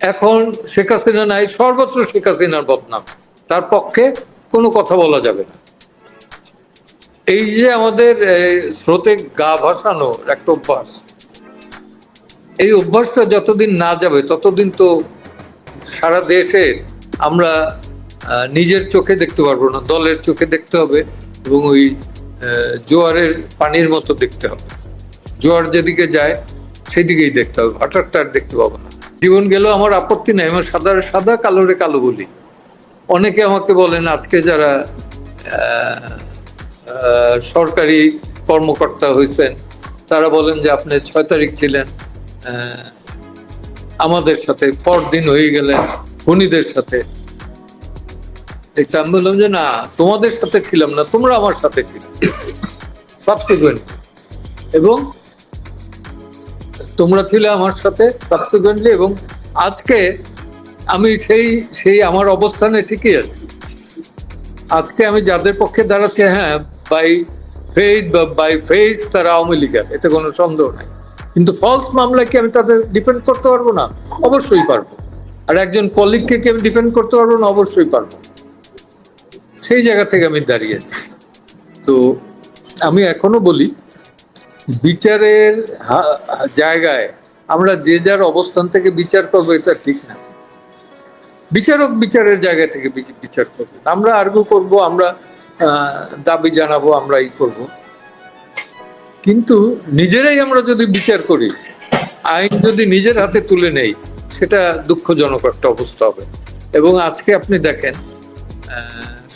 এখন শেখ হাসিনা নাই, সর্বত্র শেখ হাসিনার বদনাম। তার পক্ষে কোনো কথা বলা যাবে না। এই যে আমাদের স্রোতে গা ভাসানো একটা অভ্যাস, এই অভ্যাসটা যতদিন না যাবে, ততদিন তো সারা দেশের আমরা নিজের চোখে দেখতে পারব না, দলের চোখে দেখতে হবে এবং ওই জোয়ারের পানির মতো দেখতে হবে। জোয়ার যেদিকে যায়, সেদিকেই দেখতে হবে হঠাৎ দেখতে পাবো না। জীবন গেলেও আমার আপত্তি নাই আমার সাদা সাদা কালোরে কালো বলি। অনেকে আমাকে বলেন, আজকে যারা সরকারি কর্মকর্তা হয়েছেন তারা বলেন যে আপনি ছয় তারিখ ছিলেন আমাদের সাথে, পরদিন হয়ে গেলেন খুনিদের সাথে। আমি বললাম যে না, তোমাদের সাথে ছিলাম না, তোমরা আমার সাথে ছিলে সাবসিকুয়েন্ট এবং তোমরা ছিলে আমার সাথে সাবসিকুয়েন্টলি এবং আজকে আমি সেই সেই আমার অবস্থানে ঠিকই আছি। আজকে আমি যাদের পক্ষে দাঁড়াচ্ছি হ্যাঁ বাই ফেইড বা বাই ফেস তারা আওয়ামী লীগের এতে কোনো সন্দেহ নাই। কিন্তু ফলস মামলা কি আমি তাদের ডিপেন্ড করতে পারব না? অবশ্যই পারব। আর একজন কলিগকে কি আমি ডিপেন্ড করতে পারব না? অবশ্যই পারব। সেই জায়গা থেকে আমি দাঁড়িয়েছি তো আমি এখনও বলি বিচারের জায়গায় আমরা যে যার অবস্থান থেকে বিচার করব, এটা ঠিক না। বিচারক বিচারের জায়গা থেকে বিচার করবেন আমরা আর্গু করব, আমরা দাবি জানাব, আমরা ই করব। কিন্তু নিজেরাই আমরা যদি বিচার করি, আইন যদি নিজের হাতে তুলে নেই, সেটা দুঃখজনক একটা অবস্থা হবে। এবং আজকে আপনি দেখেন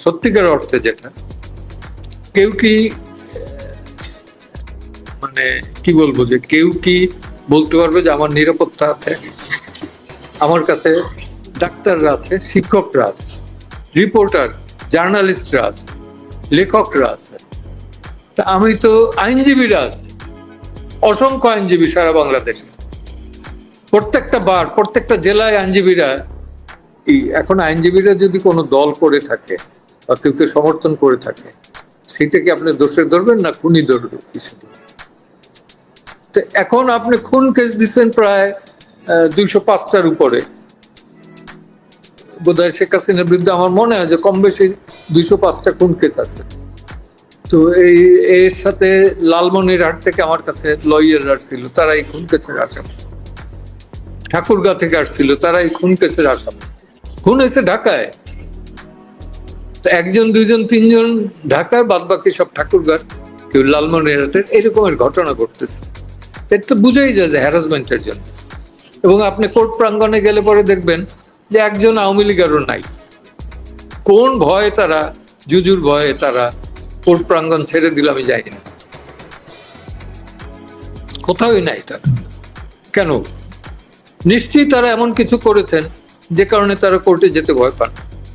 সত্যিকার অর্থে যেটা, কেউ কি মানে কি বলব যে কেউ কি বলতে পারবে যে আমার নিরাপত্তা আছে? আমার কাছে ডাক্তাররা আছে, শিক্ষকরা আছে, রিপোর্টার, জার্নালিস্টরা আছে, লেখকরা আছে। তা আমি তো আইনজীবীরা আছে। অসংখ্য আইনজীবী সারা বাংলাদেশে। প্রত্যেকটা বার, প্রত্যেকটা জেলায় আইনজীবীরা এখন আইনজীবীরা যদি কোনো দল করে থাকে বা কেউ কেউ সমর্থন করে থাকে সেটা কি আপনি দোষে ধরবেন না, খুনি ধরবেন। হিসেবে তো এখন আপনি খুন কেস দিচ্ছেন প্রায় দুইশো পাঁচটার উপরে? বোধহয় শেখ হাসিনার বিরুদ্ধে আমার মনে হয় যে কম বেশি দুইশো পাঁচটা খুন কেস আছে। তো এই, এর সাথে লালমনিরহাট থেকে আমার কাছে লয়াররা ছিল তারা এই খুন কেসের আসামি। ঠাকুরগাঁ থেকে আসছিল তারা এই খুন কেসের আসামি। খুন হয়েছে ঢাকায়? তো একজন, দুইজন, তিনজন ঢাকার বাদ বাকি সব ঠাকুরগাঁর, কেউ লালমনির লালমনিরহাটের, এরকমের ঘটনা ঘটতেছে। এটা তো বুঝেই যায় যে হ্যারাসমেন্টের জন্য। এবং আপনি কোর্ট প্রাঙ্গণে গেলে পরে দেখবেন যে একজন আওয়ামী লীগেরও নাই। কোন ভয়ে তারা, জুজুর ভয়ে তারা কোর্ট প্রাঙ্গণ ছেড়ে দিল আমি জানি না। কোথাওই নাই তারা কেন? নিশ্চয়ই তারা এমন কিছু করেছেন যে কারণে তারা কোর্টে যেতে ভয় পান,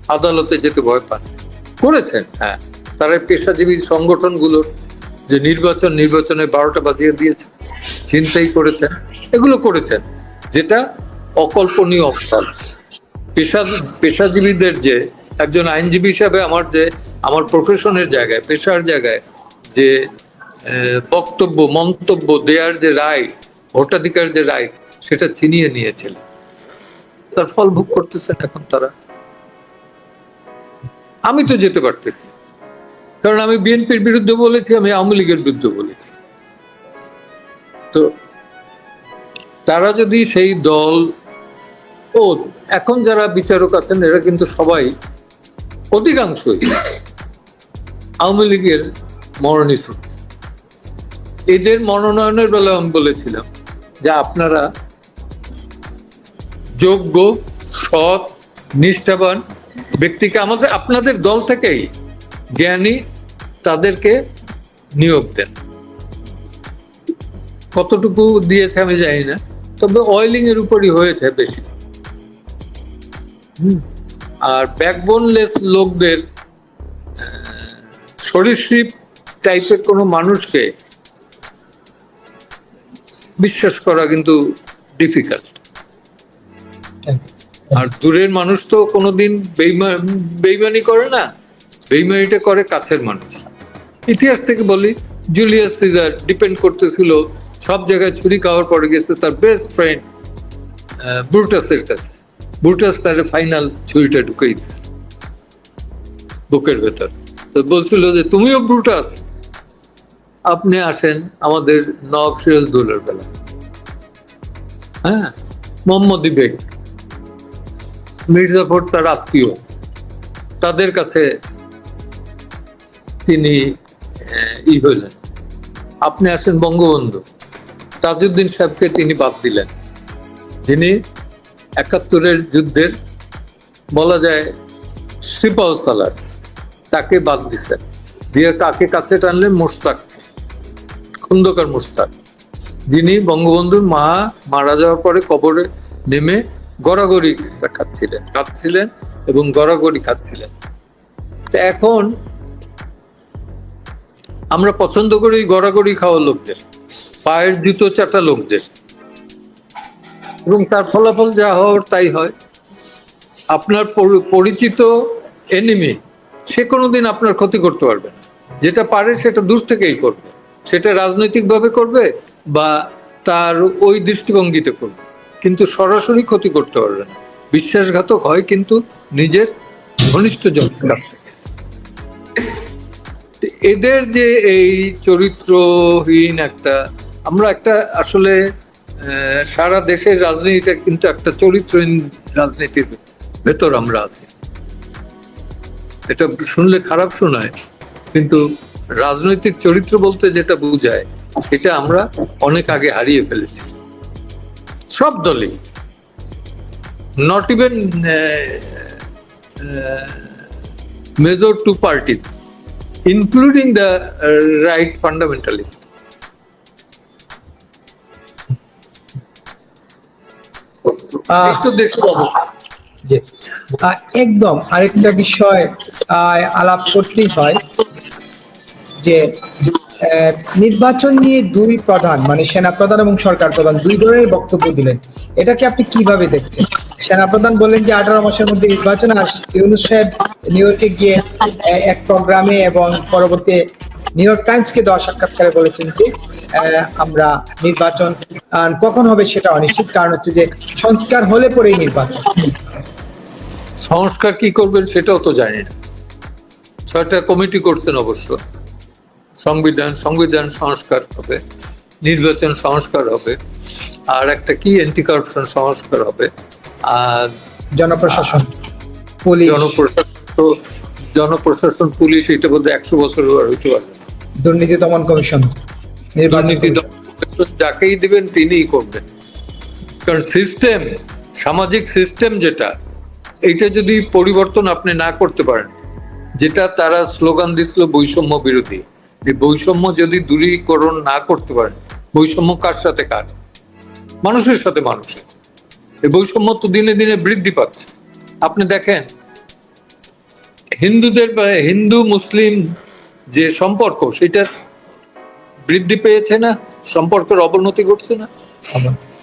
আদালতে যেতে ভয় পান। করেছেন হ্যাঁ। তারা পেশাজীবী সংগঠনগুলোর যে নির্বাচন, নির্বাচনে বারোটা বাজিয়ে দিয়েছে। চিন্তাই করেছেন, এগুলো করেছেন। যেটা অকল্পনীয় অবস্থান। পেশা পেশাজীবীদের যে একজন আইনজীবী হিসাবে আমার যে, আমার প্রফেশনের জায়গায়, পেশার জায়গায় যে বক্তব্য, মন্তব্য দেয়ার যে রায়, ভোটাধিকার যে রায়, সেটা ছিনিয়ে নিয়েছিলেন। তার ফল ভোগ করতেছেন এখন তারা। আমি তো যেতে পারতেছি। কারণ আমি বিএনপির বিরুদ্ধে বলেছি, আমি আওয়ামী লীগের বিরুদ্ধে বলেছি। তারা যদি সেই দল ও এখন যারা বিচারক আছেন, এরা কিন্তু সবাই অধিকাংশই আওয়ামী লীগের মনোনীত। এদের মনোনয়নের বেলায় আমি বলেছিলাম যে আপনারা যোগ্য, সৎ, নিষ্ঠাবান ব্যক্তিকে আমাদের, আপনাদের দল থেকেই জ্ঞানী তাদেরকে নিয়োগ দেন। কতটুকু দিয়েছে আমি জানি না। তবে অয়েলিং এর উপরই হয়েছে বেশি। আর ব্যাকবোনলেস লোকদের সরীসৃপ টাইপের কোনো মানুষকে বিশ্বাস করা কিন্তু ডিফিকাল্ট আর দূরের মানুষ তো কোনোদিন বেইমা- বেইমানি করে না বেইমানিটা করে কাছের মানুষ। ইতিহাস থেকে বলি জুলিয়াস সিজার ডিপেন্ড করতেছিল সব জায়গায় ছুরি খাওয়ার পরে গেছে তার বেস্ট ফ্রেন্ড ব্রুটাসের কাছে। ব্রুটাস তার ফাইনাল ছুরিটা ঢুকেই দিছে, বুকের ভেতর। তো বলছিল যে, তুমিও ব্রুটাস আপনি আসেন আমাদের নব সিরাজদৌলের বেলা হ্যাঁ মোহাম্মদ বেগ মির্জাফর তার আত্মীয়। তাদের কাছে তিনি ই হইলেন আপনি আসেন বঙ্গবন্ধু। তাজউদ্দিন সাহেবকে তিনি বাদ দিলেন। যিনি একাত্তরের যুদ্ধের, বলা যায় সিপাহ সালার তাকে বাদ দিছেন। দিয়ে কাকে কাছে টানলেন? মোস্তাক খন্দকার মোস্তাক যিনি বঙ্গবন্ধুর মা মারা যাওয়ার পরে কবরে নেমে গড়াগড়ি খাচ্ছিলেন খাচ্ছিলেন এবং গড়াগড়ি খাচ্ছিলেন। এখন আমরা পছন্দ করি গড়াগড়ি খাওয়া লোকদের। পায়ের জুতো চাটা লোকদের। এবং তার ফলাফল যা হওয়ার তাই হয়। আপনার পরিচিত এনিমি সে কোনোদিন আপনার ক্ষতি করতে পারবে না। যেটা পারে সেটা দূর থেকেই করবে। সেটা রাজনৈতিকভাবে করবে বা তার ওই দৃষ্টিভঙ্গিতে করবে। কিন্তু সরাসরি ক্ষতি করতে পারবে না। বিশ্বাসঘাতক হয় কিন্তু নিজের ঘনিষ্ঠ জনের এদের যে এই চরিত্রহীন একটা আমরা একটা আসলে সারা দেশের রাজনীতিটা কিন্তু একটা চরিত্রহীন রাজনীতির ভেতর আমরা আছি। এটা শুনলে খারাপ শোনায়, কিন্তু রাজনৈতিক চরিত্র বলতে যেটা বোঝায়, এটা আমরা অনেক আগে হারিয়ে ফেলেছি। সব দলই not even major two parties including the right right একদম আরেকটা বিষয় আলাপ করতেই হয় যে নির্বাচন নিয়ে দুই প্রধান মানে সেনা প্রধান এবং সরকার প্রধান দুই ধরনের বক্তব্য দিলেন। এটাকে আপনি কীভাবে দেখছেন? সেনা প্রধান বললেন যে আঠারো মাসের মধ্যে নির্বাচন আর ইউনুস সাহেব নিউ ইয়র্কে গিয়ে এক প্রোগ্রামে এবং পরবর্তী নিউ ইয়র্ক টাইমসকে দেওয়া সাক্ষাৎকারে বলেছেন যে আমরা নির্বাচন কখন হবে সেটা অনিশ্চিত কারণ হচ্ছে যে সংস্কার হলে পরেই নির্বাচন। সংস্কার কি করবেন সেটাও তো জানি না। ছয়টা কমিটি করছেন অবশ্য। সংবিধান সংবিধান সংস্কার হবে নির্বাচন সংস্কার হবে আর একটা কি অ্যান্টি কারাপশন সংস্কার হবে আর জনপ্রশাসন পুলিশ। জনপ্রশাসন জনপ্রশাসন পুলিশ এটা বোধহয় একশো বছর হইতে পারবে দুর্নীতি দমন কমিশন নির্বাচন দুর্নীতি যাকেই দিবেন তিনিই করবেন। কারণ সিস্টেম সামাজিক সিস্টেম যেটা এইটা যদি পরিবর্তন আপনি না করতে পারেন যেটা তারা স্লোগান দিছিল বৈষম্য বিরোধী এই বৈষম্য যদি দূরীকরণ না করতে পারেন বৈষম্য কার সাথে কার? মানুষের সাথে মানুষের। এই বৈষম্য তো দিনে দিনে বৃদ্ধি পাচ্ছে। আপনি দেখেন হিন্দুদের হিন্দু মুসলিম যে সম্পর্ক সেটা বৃদ্ধি পেয়েছে না? সম্পর্কের অবনতি ঘটছে না?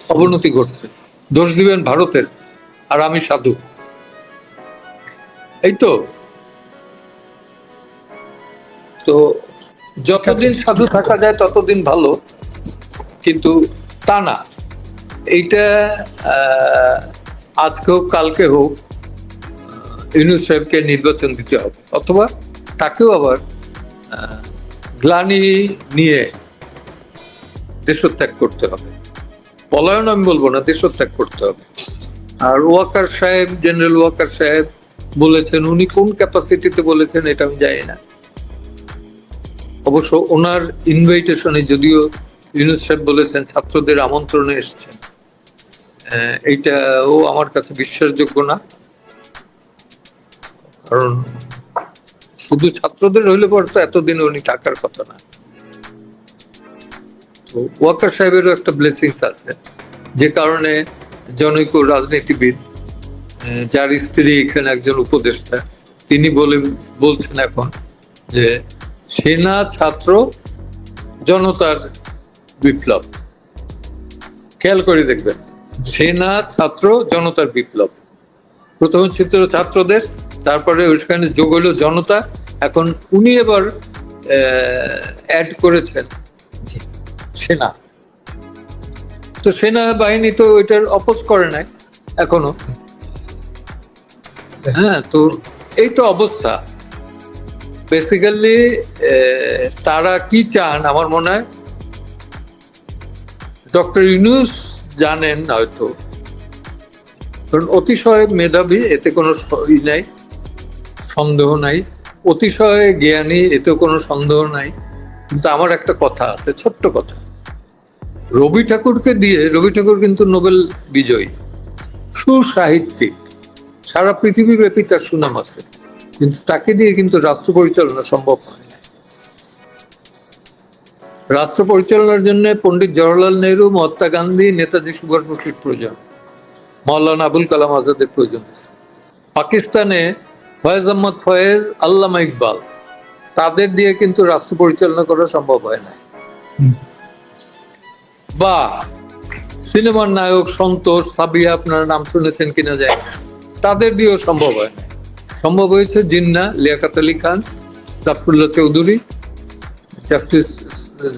অবনতি ঘটছে। দোষ দিবেন ভারতের আর আমি সাধু। এই তো। তো যতদিন সাধু থাকা যায় ততদিন ভালো। কিন্তু তা না। এইটা আহ, আজকে হোক কালকে হোক ইউনুস সাহেবকে নির্বাচন দিতে হবে। অথবা তাকেও আবার গ্লানি নিয়ে দেশত্যাগ করতে হবে। পলায়ন আমি বলব না, দেশত্যাগ করতে হবে। আর ওয়াকার সাহেব, জেনারেল ওয়াকার সাহেব বলেছেন, উনি কোন ক্যাপাসিটিতে বলেছেন এটা আমি জানি না। অবশ্য ওনার ইনভাইটেশনে যদিও ইউনুস সাহেব বলেছেন, ছাত্রদের আমন্ত্রণে এসেছেন। এইটাও আমার কাছে বিশ্বাসযোগ্য না। কারণ শুধু ছাত্রদের হইলে পর তো এতদিন উনি টাকার কথা না। তো ওয়াকার সাহেবেরও একটা ব্লেসিংস আছে। যে কারণে জনৈক রাজনীতিবিদ যার স্ত্রী এখানে একজন উপদেষ্টা, তিনি বলে, বলছেন এখন যে সেনা ছাত্র জনতার বিপ্লব। খেয়াল করে দেখবেন, সেনা ছাত্র জনতার বিপ্লব। প্রথম ছিল ছাত্রদের, তারপরে ওইখানে যোগ হলো জনতা এখন উনি এবার অ্যাড করেছেন। সেনা। তো সেনা বাহিনী তো ওইটার অপোজ করে নাই এখনও। হ্যাঁ তো এই তো অবস্থা। বেসিক্যালি তারা কি চান আমার মনে হয় ডক্টর ইউনুস জানেন হয়তো। কারণ অতিশয় মেধাবী এতে কোনো ই নাই সন্দেহ নাই। অতিশয় জ্ঞানী এতেও কোনো সন্দেহ নাই। কিন্তু আমার একটা কথা আছে, ছোট্ট কথা। রবি ঠাকুরকে দিয়ে, রবি ঠাকুর কিন্তু নোবেল বিজয়ী। সুসাহিত্যিক। সারা পৃথিবী ব্যাপী তার সুনাম আছে। কিন্তু তাকে দিয়ে কিন্তু রাষ্ট্র পরিচালনা সম্ভব হয় না। রাষ্ট্র পরিচালনার জন্য পণ্ডিত জওয়াহরলাল নেহরু, মহাত্মা গান্ধী, নেতাজি সুভাষ বসুর প্রয়োজন। মৌলানা আবুল কালাম আজাদের প্রয়োজন আছে। পাকিস্তানে ফয়েজ আহমদ ফয়েজ আল্লামা ইকবাল তাদের দিয়ে কিন্তু রাষ্ট্র পরিচালনা করা সম্ভব হয় না। বা সিনেমার নায়ক সন্তোষ সাবিয়া আপনারা নাম শুনেছেন কিনা যায় তাদের দিয়েও সম্ভব হয় না। সম্ভব হয়েছে জিন্না লিয়াকাত আলী খান জাফরুল্লাহ চৌধুরী জাস্টিস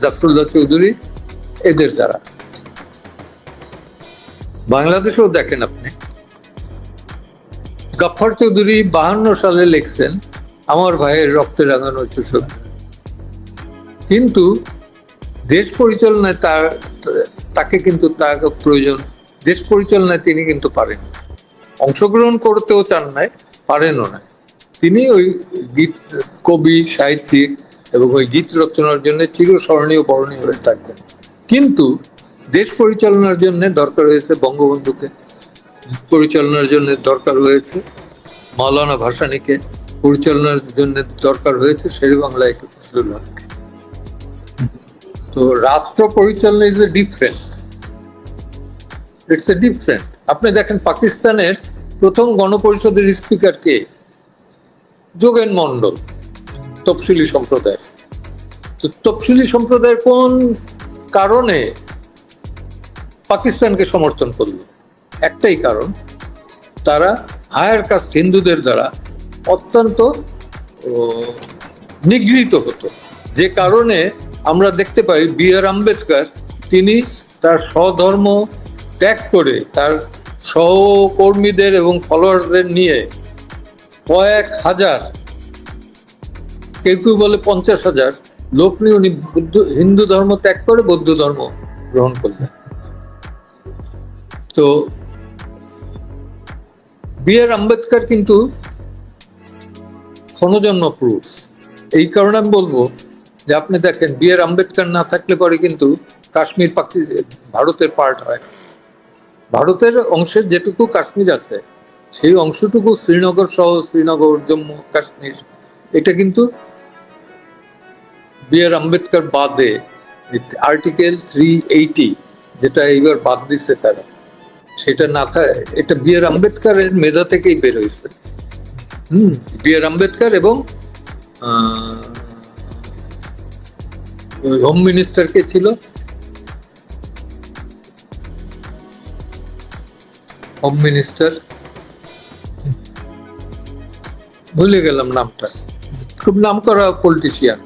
জাফরুল্লাহ চৌধুরী এদের দ্বারা। বাংলাদেশেও দেখেন আপনি। গাফফার চৌধুরী বাহান্ন সালে লিখছেন, আমার ভাইয়ের রক্তে রাঙানো চুষক কিন্তু দেশ পরিচালনায় তার তাকে কিন্তু তার প্রয়োজন, দেশ পরিচালনায় তিনি কিন্তু পারেন। অংশগ্রহণ করতেও চান নাই, পারেনও না তিনি ওই গীত, কবি, সাহিত্যিক এবং ওই গীত রচনার জন্য চিরস্মরণীয় বরণীয় হয়ে থাকবেন। কিন্তু দেশ পরিচালনার জন্য দরকার হয়েছে বঙ্গবন্ধুকে। পরিচালনার জন্য দরকার হয়েছে। মাওলানা ভাসানীকে পরিচালনার জন্য দরকার হয়েছে, শেরে বাংলা একে ফজলুল তো রাষ্ট্র পরিচালনা is a different it's a different আপনি দেখেন পাকিস্তানের প্রথম গণপরিষদের স্পিকার কে? যোগেন মন্ডল তফসিলি সম্প্রদায় তো তফসিলি সম্প্রদায়ের কোন কারণে পাকিস্তানকে সমর্থন করল? একটাই কারণ, তারা হায়ার কাস্ট হিন্দুদের দ্বারা অত্যন্ত নিগৃহীত হতো। যে কারণে আমরা দেখতে পাই বি আর আম্বেদকর, তিনি তার স্বধর্ম ত্যাগ করে তার সহকর্মীদের এবং ফলোয়ার্সদের নিয়ে কয়েক হাজার, কেউ কেউ বলে পঞ্চাশ হাজার লোক নিয়ে উনি বুদ্ধ, হিন্দু ধর্ম ত্যাগ করে বৌদ্ধ ধর্ম গ্রহণ করলেন। তো বি আর আম্বেদকর কিন্তু ক্ষণজন্ম পুরুষ। এই কারণে আমি বলব যে আপনি দেখেন, বি আর আম্বেদকর না থাকলে পরে কিন্তু কাশ্মীর পাকি ভারতের পার্ট হয়। ভারতের অংশের যেটুকু কাশ্মীর আছে, সেই অংশটুকু শ্রীনগর সহ শ্রীনগর, জম্মু, কাশ্মীর, এটা কিন্তু বি আর আম্বেদকর বাদে আর্টিকেল থ্রি এইটি যেটা এইবার বাদ দিচ্ছে তারা। সেটা না এটা বি আর আম্বেদকরের মেধা থেকেই বের হয়েছে। হম, বি আর আম্বেদকর এবং হোম মিনিস্টার কে ছিল? Home minister? ভুলে গেলাম নামটা। খুব নাম করা পলিটিশিয়ান।